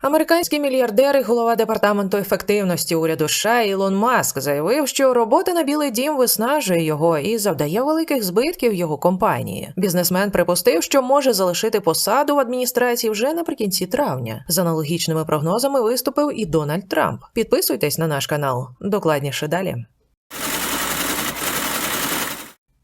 Американський мільярдер і голова департаменту ефективності уряду США Ілон Маск заявив, що робота на Білий Дім виснажує його і завдає великих збитків його компанії. Бізнесмен припустив, що може залишити посаду в адміністрації вже наприкінці травня. З аналогічними прогнозами виступив і Дональд Трамп. Підписуйтесь на наш канал. Докладніше далі.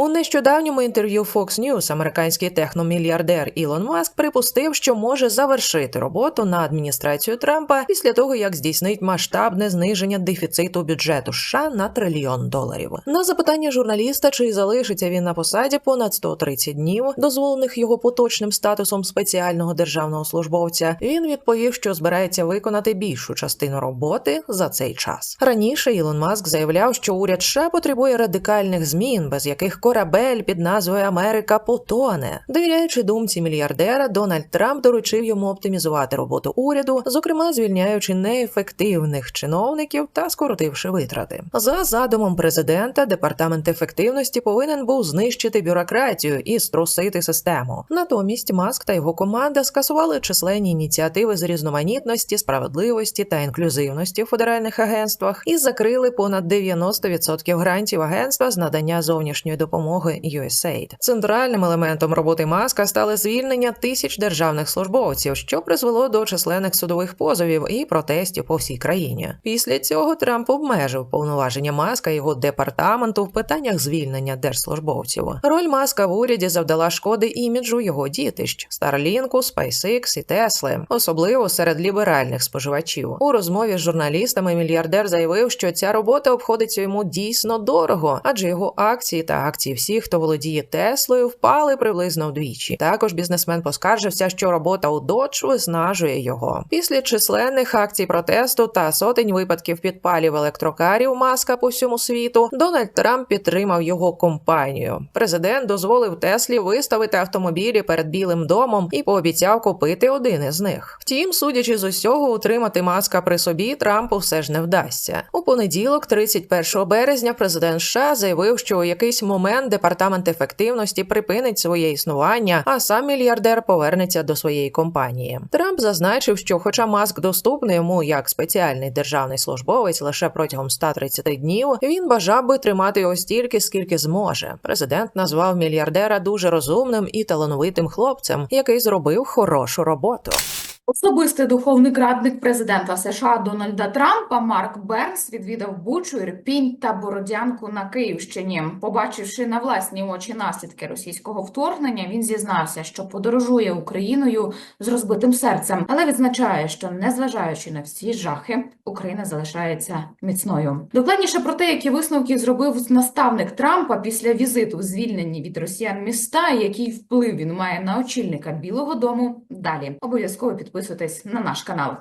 У нещодавньому інтерв'ю Fox News американський техномільярдер Ілон Маск припустив, що може завершити роботу на адміністрацію Трампа після того, як здійснить масштабне зниження дефіциту бюджету США на трильйон доларів. На запитання журналіста, чи залишиться він на посаді понад 130 днів, дозволених його поточним статусом спеціального державного службовця, він відповів, що збирається виконати більшу частину роботи за цей час. Раніше Ілон Маск заявляв, що уряд США потребує радикальних змін, без яких корабель під назвою Америка потоне. Довіряючи думці мільярдера, Дональд Трамп доручив йому оптимізувати роботу уряду, зокрема звільняючи неефективних чиновників та скоротивши витрати. За задумом президента, департамент ефективності повинен був знищити бюрократію і струсити систему. Натомість Маск та його команда скасували численні ініціативи з різноманітності, справедливості та інклюзивності в федеральних агентствах і закрили понад 90% грантів агентства з надання зовнішньої допомоги USAID. Центральним елементом роботи Маска стали звільнення тисяч державних службовців, що призвело до численних судових позовів і протестів по всій країні. Після цього Трамп обмежив повноваження Маска його департаменту в питаннях звільнення держслужбовців. Роль Маска в уряді завдала шкоди іміджу його дітищ Старлінку, SpaceX і Тесли, особливо серед ліберальних споживачів. У розмові з журналістами мільярдер заявив, що ця робота обходиться йому дійсно дорого, адже його акції та акції всіх, хто володіє Теслою, впали приблизно вдвічі. Також бізнесмен поскаржився, що робота у Dodge виснажує його. Після численних акцій протесту та сотень випадків підпалів електрокарів маска по всьому світу, Дональд Трамп підтримав його компанію. Президент дозволив Теслі виставити автомобілі перед Білим домом і пообіцяв купити один із них. Втім, судячи з усього, утримати маска при собі Трампу все ж не вдасться. У понеділок, 31 березня, президент США заявив, що у якийсь момент департамент ефективності припинить своє існування, а сам мільярдер повернеться до своєї компанії. Трамп зазначив, що, хоча маск доступний йому як спеціальний державний службовець лише протягом 130 днів, він бажав би тримати його стільки, скільки зможе. Президент назвав мільярдера дуже розумним і талановитим хлопцем, який зробив хорошу роботу. Особистий духовний радник президента США Дональда Трампа Марк Бернс відвідав Бучу, Ірпінь та Бородянку на Київщині. Побачивши на власні очі наслідки російського вторгнення, він зізнався, що подорожує Україною з розбитим серцем, але відзначає, що незважаючи на всі жахи, Україна залишається міцною. Докладніше про те, які висновки зробив наставник Трампа після візиту в звільнені від росіян міста, і який вплив він має на очільника Білого Дому. Далі обов'язково підписуйтесь на наш канал.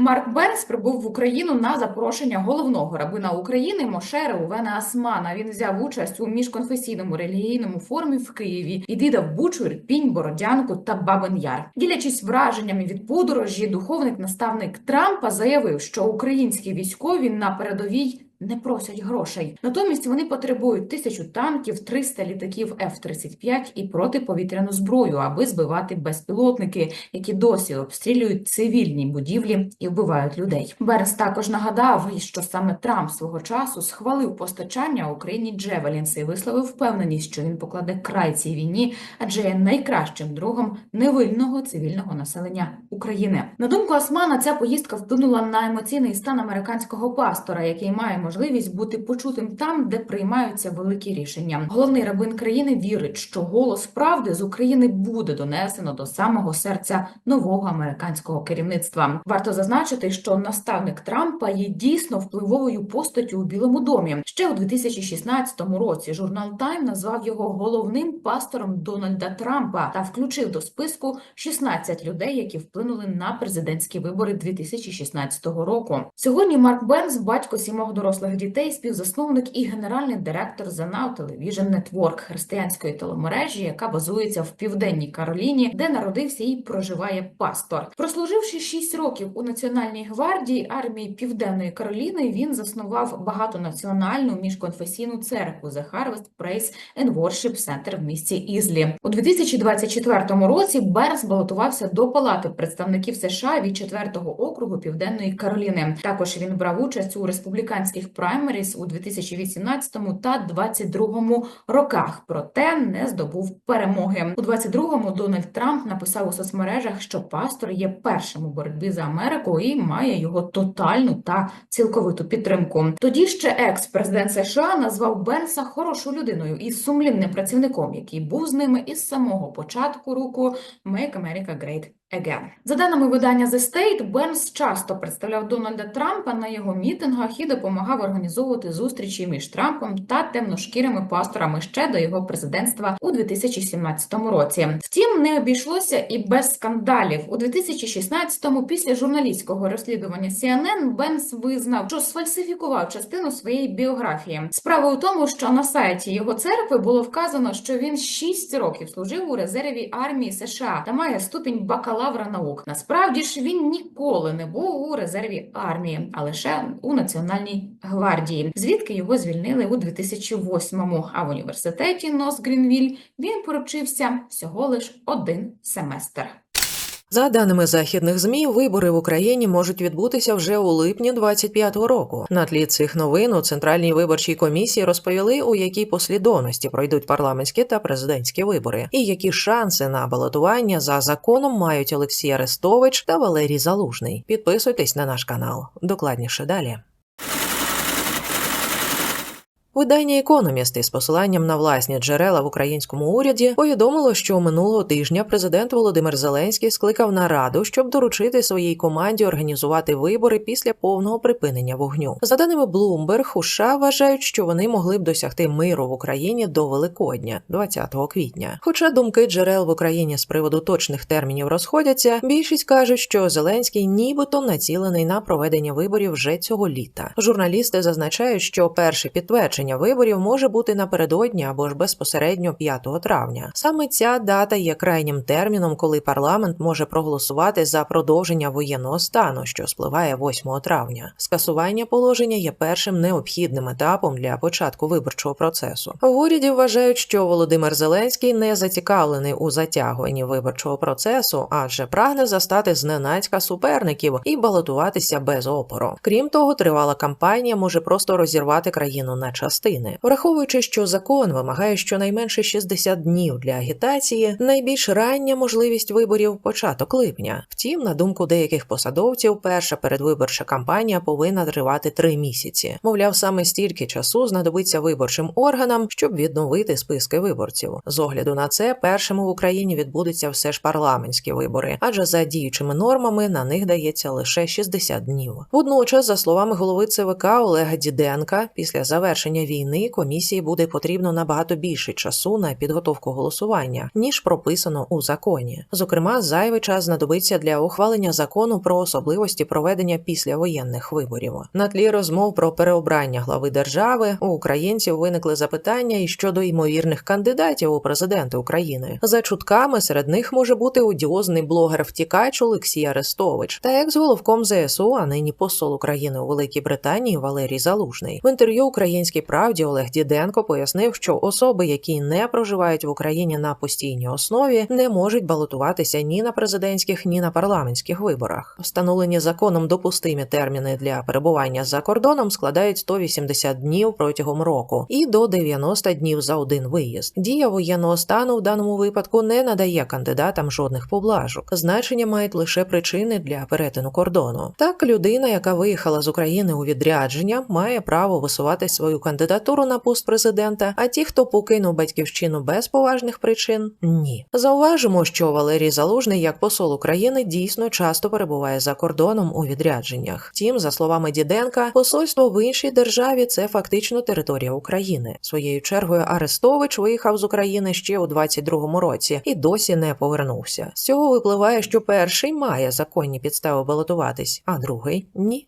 Марк Бернс прибув в Україну на запрошення головного рабина України Моше Реувена Асмана. Він взяв участь у міжконфесійному релігійному форумі в Києві і відвідав Бучу, Ірпінь, Бородянку та Бабин Яр. Ділячись враженнями від подорожі, духовник наставник Трампа заявив, що українські військові на передовій. Не просять грошей, натомість вони потребують тисячу танків, 300 літаків F-35 і протиповітряну зброю, аби збивати безпілотники, які досі обстрілюють цивільні будівлі і вбивають людей. Бернс також нагадав, що саме Трамп свого часу схвалив постачання Україні Джевелінс і висловив впевненість, що він покладе край цій війні, адже є найкращим другом невинного цивільного населення України. На думку Османа, ця поїздка вплинула на емоційний стан американського пастора, який має можливість бути почутим там, де приймаються великі рішення. Головний рабин країни вірить, що голос правди з України буде донесено до самого серця нового американського керівництва. Варто зазначити, що наставник Трампа є дійсно впливовою постаттю у Білому домі. Ще у 2016 році журнал Time назвав його головним пастором Дональда Трампа та включив до списку 16 людей, які вплинули на президентські вибори 2016 року. Сьогодні Марк Бернс, батько сімох дорослих дорослих дітей, співзасновник і генеральний директор The Now Network християнської телемережі, яка базується в південній Кароліні, де народився і проживає пастор. Прослуживши 6 років у Національній гвардії армії Південної Кароліни, він заснував багатонаціональну міжконфесійну церкву The Harvest Praise and Worship Center в місті Ізлі. У 2024 році Бернс балотувався до Палати представників США від 4-го округу Південної Кароліни. Також він брав участь у республіканських праймеріс у 2018 та 2022 роках, проте не здобув перемоги. У 22-му Дональд Трамп написав у соцмережах, що пастор є першим у боротьбі за Америку і має його тотальну та цілковиту підтримку. Тоді ще екс-президент США назвав Бенса хорошою людиною і сумлінним працівником, який був з ними із самого початку руку Make America Great Again. За даними видання The State, Бенс часто представляв Дональда Трампа на його мітингах і допомагав організовувати зустрічі між Трампом та темношкірими пасторами ще до його президентства у 2017 році. Втім, не обійшлося і без скандалів. У 2016-му, після журналістського розслідування CNN, Бенс визнав, що сфальсифікував частину своєї біографії. Справа у тому, що на сайті його церкви було вказано, що він 6 років служив у резерві армії США та має ступінь бакалавра наук. Насправді ж він ніколи не був у резерві армії, а лише у Національній гвардії, звідки його звільнили у 2008-му. А в університеті Нос Грінвіль він поручився всього лиш один семестр. За даними західних змі, вибори в Україні можуть відбутися вже у липні 25-го року. На тлі цих новин у центральній виборчій комісії розповіли, у якій послідовності пройдуть парламентські та президентські вибори, і які шанси на балотування за законом мають Олексій Арестович та Валерій Залужний. Підписуйтесь на наш канал. Докладніше далі. Видання Економіст із посиланням на власні джерела в українському уряді повідомило, що минулого тижня президент Володимир Зеленський скликав нараду, щоб доручити своїй команді організувати вибори після повного припинення вогню. За даними Bloomberg, у США вважають, що вони могли б досягти миру в Україні до Великодня, 20 квітня. Хоча думки джерел в Україні з приводу точних термінів розходяться, більшість кажуть, що Зеленський нібито націлений на проведення виборів вже цього літа. Журналісти зазначають, що перше підтвердження виборів може бути напередодні або ж безпосередньо 5 травня. Саме ця дата є крайнім терміном, коли парламент може проголосувати за продовження воєнного стану, що спливає 8 травня. Скасування положення є першим необхідним етапом для початку виборчого процесу. В уряді вважають, що Володимир Зеленський не зацікавлений у затягуванні виборчого процесу, адже прагне застати зненацька суперників і балотуватися без опору. Крім того, тривала кампанія може просто розірвати країну на частини. Враховуючи, що закон вимагає щонайменше 60 днів для агітації, найбільш рання можливість виборів початок липня. Втім, на думку деяких посадовців, перша передвиборча кампанія повинна тривати три місяці. Мовляв, саме стільки часу знадобиться виборчим органам, щоб відновити списки виборців. З огляду на це, першими в Україні відбудуться все ж парламентські вибори, адже за діючими нормами на них дається лише 60 днів. Водночас, за словами голови ЦВК Олега Діденка, після завершення війни комісії буде потрібно набагато більше часу на підготовку голосування, ніж прописано у законі. Зокрема, зайвий час знадобиться для ухвалення закону про особливості проведення післявоєнних виборів. На тлі розмов про переобрання глави держави у українців виникли запитання і щодо ймовірних кандидатів у президенти України. За чутками серед них може бути одіозний блогер-втікач Олексій Арестович та екс-головком ЗСУ, а нині посол України у Великій Британії Валерій Залужний. В інтерв'ю українській правді Олег Діденко пояснив, що особи, які не проживають в Україні на постійній основі, не можуть балотуватися ні на президентських, ні на парламентських виборах. Встановлені законом допустимі терміни для перебування за кордоном складають 180 днів протягом року і до 90 днів за один виїзд. Дія воєнного стану в даному випадку не надає кандидатам жодних поблажок. Значення мають лише причини для перетину кордону. Так, людина, яка виїхала з України у відрядження, має право висувати свою кандидатуру на пост президента. А ті, хто покинув батьківщину без поважних причин, ні. Зауважимо, що Валерій Залужний, як посол України, дійсно часто перебуває за кордоном у відрядженнях. Втім, за словами Діденка, посольство в іншій державі це фактично територія України. Своєю чергою Арестович виїхав з України ще у 22-му році і досі не повернувся. З цього випливає, що перший має законні підстави балотуватись, а другий ні.